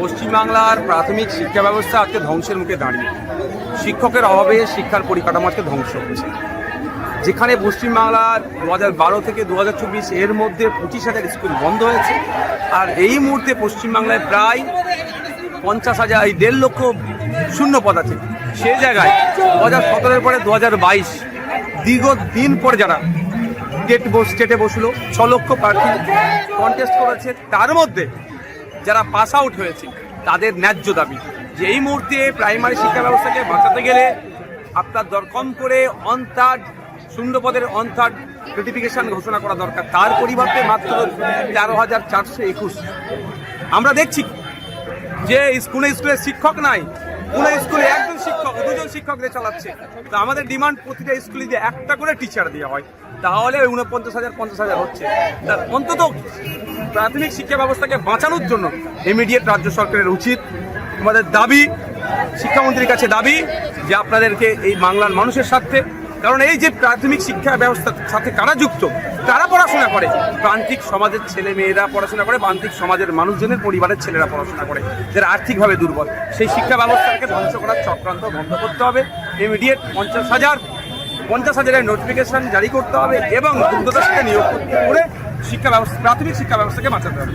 পশ্চিমবাংলার প্রাথমিক শিক্ষা ব্যবস্থা আজকে ধ্বংসের মুখে দাঁড়িয়ে। শিক্ষকের অভাবে শিক্ষার পরিকাঠামো আজকে ধ্বংস হচ্ছে। যেখানে পশ্চিমবাংলার দু হাজার বারো থেকে দু হাজার চব্বিশ এর মধ্যে পঁচিশ হাজার স্কুল বন্ধ হয়েছে। আর এই মুহূর্তে পশ্চিমবাংলায় প্রায় পঞ্চাশ হাজার, এই দেড় লক্ষ শূন্য পদ আছে। সে জায়গায় দু হাজার সতেরোর পরে দু হাজার বাইশ দীর্ঘ দিন পরে যারা স্টেট স্টেটে বসল, ছ লক্ষ প্রার্থী কন্টেস্ট করেছে। তার মধ্যে যারা পাস আউট হয়েছে, তাদের ন্যায্য দাবি। যে এই মুহূর্তে প্রাইমারি শিক্ষা ব্যবস্থাকে বাঁচাতে গেলে আপনার দরকম করে অন থার্ড শূন্য পদের অন থার্ড নোটিফিকেশন ঘোষণা করা দরকার। তার পরিবর্তে মাত্র তেরো হাজার চারশো একুশ। আমরা দেখছি যে স্কুলে স্কুলে শিক্ষক নাই কোনো স্কুলে একজন শিক্ষক, দুজন শিক্ষকদের চালাচ্ছে। তো আমাদের ডিমান্ড প্রতিটা স্কুলে যে একটা করে টিচার দেওয়া হয়। তাহলে উনপঞ্চাশ হাজার, পঞ্চাশ হাজার হচ্ছে। তা অন্তত প্রাথমিক শিক্ষা ব্যবস্থাকে বাঁচানোর জন্য ইমিডিয়েট রাজ্য সরকারের উচিত। আমাদের দাবি, শিক্ষামন্ত্রীর কাছে দাবি যে আপনাদেরকে এই বাংলার মানুষের স্বার্থে। কারণ এই যে প্রাথমিক শিক্ষা ব্যবস্থার সাথে কারা যুক্ত তারা পড়াশোনা করে। প্রান্তিক সমাজের ছেলে মেয়েরা পড়াশোনা করে, প্রান্তিক সমাজের মানুষজনের পরিবারের ছেলেরা পড়াশোনা করে। যারা আর্থিকভাবে দুর্বল, সেই শিক্ষা ব্যবস্থাকে ধ্বংস করার চক্রান্ত বন্ধ করতে হবে। ইমিডিয়েট পঞ্চাশ হাজার, পঞ্চাশ হাজারের নোটিফিকেশন জারি করতে হবে এবং দুর্গতার সাথে নিয়োগ করতে করে শিক্ষা ব্যবস্থা, প্রাথমিক শিক্ষা ব্যবস্থাকে বাঁচাতে হবে।